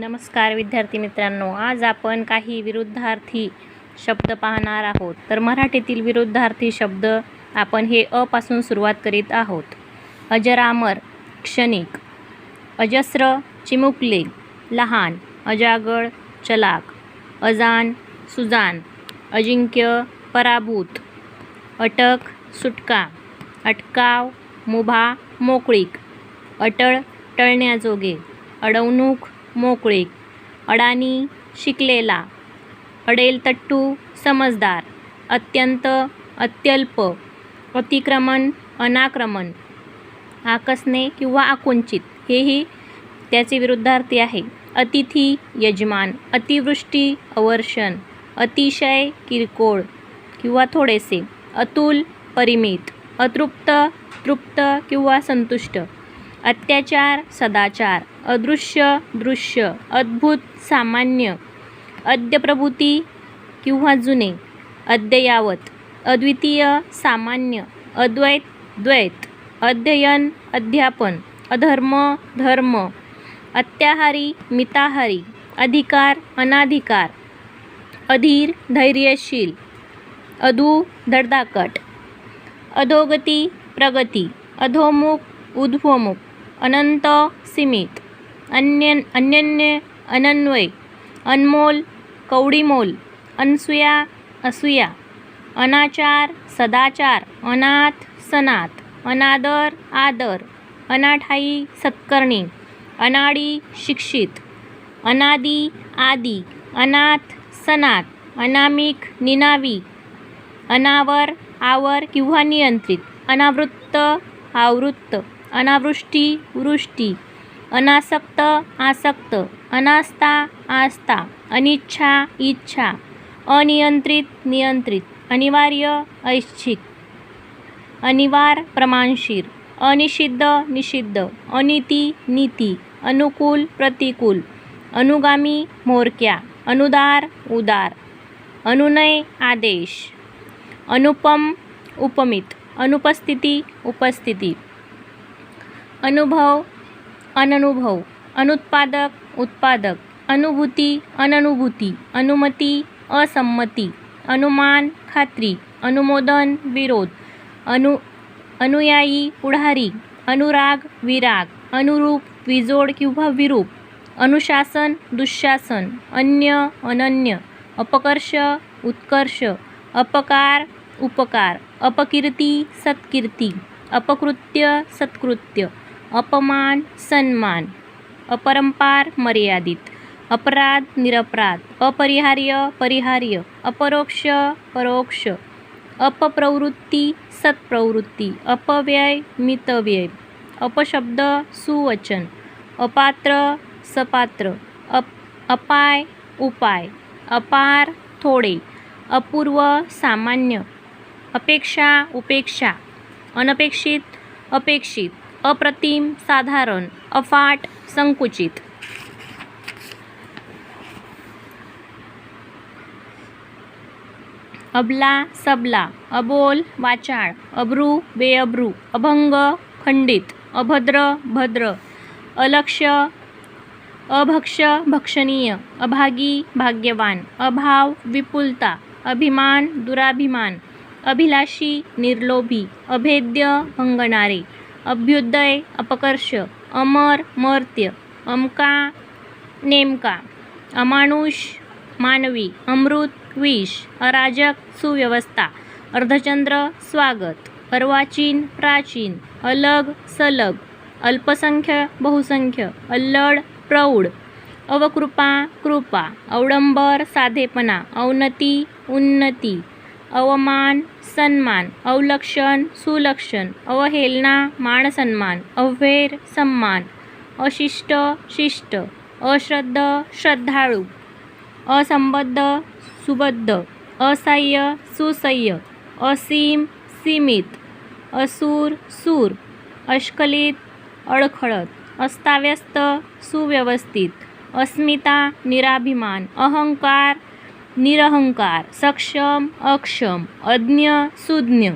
नमस्कार विद्यार्थी मित्रांनो आज आपण काही विरुद्धार्थी शब्द पाहणार आहोत. तर मराठीतील विरुद्धार्थी शब्द आपण हे अपासून सुरुवात करीत आहोत. अजरामर क्षणिक. अजस्र चिमुकले. लहान अजागळ चलाक. अजान सुजान. अजिंक्य पराभूत. अटक सुटका. अटकाव मुभा मोकळीक. अटळ टळण्याजोगे. अडवणूक मोकळीक अडाणी शिकलेला. अडेलतट्टू समजदार. अत्यंत अत्यल्प. अतिक्रमण अनाक्रमण. आकसणे किंवा आकुंचित. हेही त्याचे विरुद्धार्थी आहे. अतिथी यजमान. अतिवृष्टी अवर्षण. अतिशय किरकोळ किंवा थोडेसे. अतुल परिमित. अतृप्त तृप्त किंवा संतुष्ट. अत्याचार सदाचार. अदृश्य दृश्य अद्भुत सामान्य अद्यप्रभूती किंवा जुने अद्ययावत अद्वितीय सामान्य अद्वैत द्वैत अध्ययन अध्यापन अधर्म धर्म अत्याहारी मिताहारी अधिकार अनाधिकार अधीर धैर्यशील अधू धडधाकट अधोगती प्रगती अधोमुख ऊर्ध्वमुख अनंत सीमित अन्य अनन्य अनन्वय अनमोल कवडीमोल अनसुया असूया अनाचार सदाचार अनाथ सनात अनादर आदर अनाठाई सत्कर्णी अनाडी शिक्षित अनादी आदी अनाथ सनात अनामिक निनावी अनावर आवर किंवा नियंत्रित अनावृत्त आवृत्त अनावृष्टी वृष्टी अनासक्त आसक्त अनास्था आस्था अनिच्छा इच्छा अनियंत्रित नियंत्रित अनिवार्य ऐच्छिक अनिवार प्रमाणशीर अनिषिद्ध निषिद्ध अनिती नीती अनुकूल प्रतिकूल अनुगामी मोरक्या अनुदार उदार अनुनय आदेश अनुपम उपमित अनुपस्थिती उपस्थिती अनुभव अननुभव अनुत्पादक उत्पादक अनुभूती अननुभूती अनुमती असंमती अनुमान खात्री अनुमोदन विरोध अनु अनुयायी पुढारी अनुराग विराग अनुरूप विजोड किंवा विरूप अनुशासन दुःशासन अन्य अनन्य अपकर्ष उत्कर्ष अपकार उपकार अपकीर्ती सत्कीर्ती अपकृत्य सत्कृत्य अपमान सन्मान. अपरंपार मर्यादित. अपराध निरपराध. अपरिहार्य परिहार्य. अपरोक्ष परोक्ष. अपप्रवृत्ती सत्प्रवृत्ती. अपव्यय मितव्यय. अपशब्द सुवचन. अपात्र सपात्र. अप अपाय उपाय. अपार थोडे. अपूर्व सामान्य. अपेक्षा उपेक्षा. अनपेक्षित अपेक्षित. अप्रतिम साधारण अफाट संकुचित. अबला सबला अबोल वाचाळ अब्रू बेअब्रू अभंग खंडित अभद्र भद्र अलक्ष अभक्ष भक्षणीय अभागी भाग्यवान अभाव विपुलता अभिमान दुराभिमान अभिलाषी निर्लोभी अभेद्य भंगणारे. अभ्युदय अपकर्ष अमर मर्त्य अमका नेमका अमानुष मानवी अमृत विष अराजक सुव्यवस्था अर्धचंद्र स्वागत अर्वाचीन प्राचीन अलग सलग अल्पसंख्य बहुसंख्य अल्लड प्रौढ अवकृपा कृपा अवडंबर साधेपणा अवनती उन्नती अवमान सन्मान अवलक्षण सुलक्षण अवहेलना मानसन्मान अव्हेर सम्मान अशिष्ट शिष्ट अश्रद्ध श्रद्धाळू असंबद्ध सुबद्ध असह्य सुसह्य असीम सीमित असूर सूर अश्कलित अडखळत अस्ताव्यस्त सुव्यवस्थित अस्मिता निराभिमान अहंकार निरहंकार सक्षम अक्षम अज्ञ सुज्ञ.